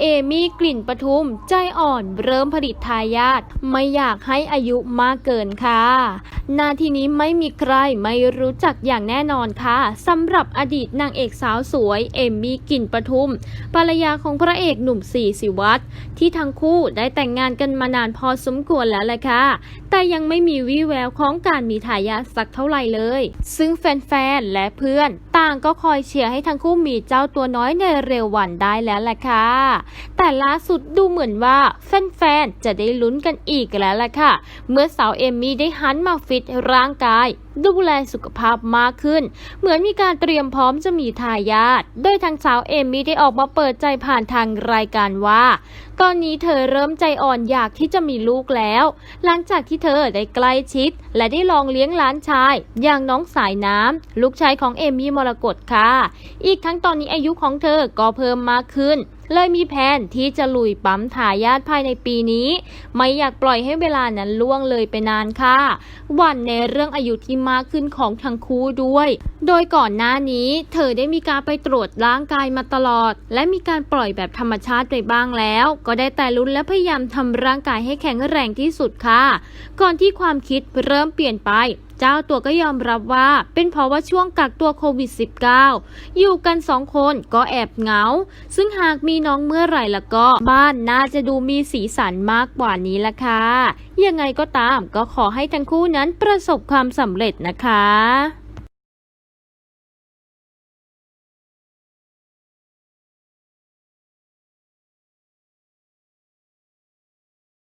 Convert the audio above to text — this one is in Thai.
เอมี่กลิ่นปทุม ใจอ่อนเริ่มผลิตทายาทไม่อยากให้อายุมากเกินค่ะนาทีนี้ไม่มีใครไม่รู้จักอย่างแน่นอนค่ะสำหรับอดีตนางเอกสาวสวย เอมี่กลิ่นปทุม ภรรยาของพระเอกหนุ่มสีสิวัตรที่ทั้งคู่ได้แต่งงานกันมานานพอสมควรแล้วแหละค่ะ แต่ยังไม่มีวี่แววของการมีทายาทสักเท่าไหร่เลย ซึ่งแฟนๆและเพื่อน ต่างก็คอยเชียร์ให้ทั้งคู่มีเจ้าตัวน้อยในเร็ววันได้แล้วแหละค่ะ แต่ล่าสุดดูเหมือนว่าแฟนๆ จะได้ลุ้นกันอีกแล้วแหละค่ะ เมื่อสาวเอมมี่ได้หันมาฟิตร่างกายดูแลสุขภาพมากขึ้น เหมือนมีการเตรียมพร้อมจะมีทายาทโดยทางสาวเอมมี่ได้ออกมาเปิดใจผ่านทางรายการว่า ตอนนี้เธอเริ่มใจอ่อนอยากที่จะมีลูกแล้ว หลังจากที่เธอได้ใกล้ชิด และได้ลองเลี้ยงหลานชาย อย่างน้องสายน้ำลูกชายของเอมมี่มรกตค่ะ อีกทั้งตอนนี้อายุของเธอก็เพิ่มมากขึ้น เลยมีแผนที่จะลุยปั๊มทายาทภายในปีนี้ ไม่อยากปล่อยให้เวลานั้นล่วงเลยไปนานค่ะหวันในเรื่องอายุที่มากขึ้นของทั้งคู่ด้วย โดยก่อนหน้านี้ เธอได้มีการไปตรวจร่างกายมาตลอด และมีการปล่อยแบบธรรมชาติไปบ้างแล้ว ก็ได้แต่ลุ้นและพยายามทำร่างกายให้แข็งแรงที่สุดค่ะ ก่อนที่ความคิดเริ่มเปลี่ยนไป เจ้าตัวก็ยอมรับว่า เป็นเพราะว่าช่วงกักตัวโควิด -19 อยู่กันสองคนก็แอบเหงา ซึ่งหากมีน้องเมื่อไหร่ละก็ บ้านน่าจะดูมีสีสันมากกว่านี้ละค่ะยังไงก็ตามก็ขอให้ทั้งคู่นั้นประสบความสำเร็จนะคะ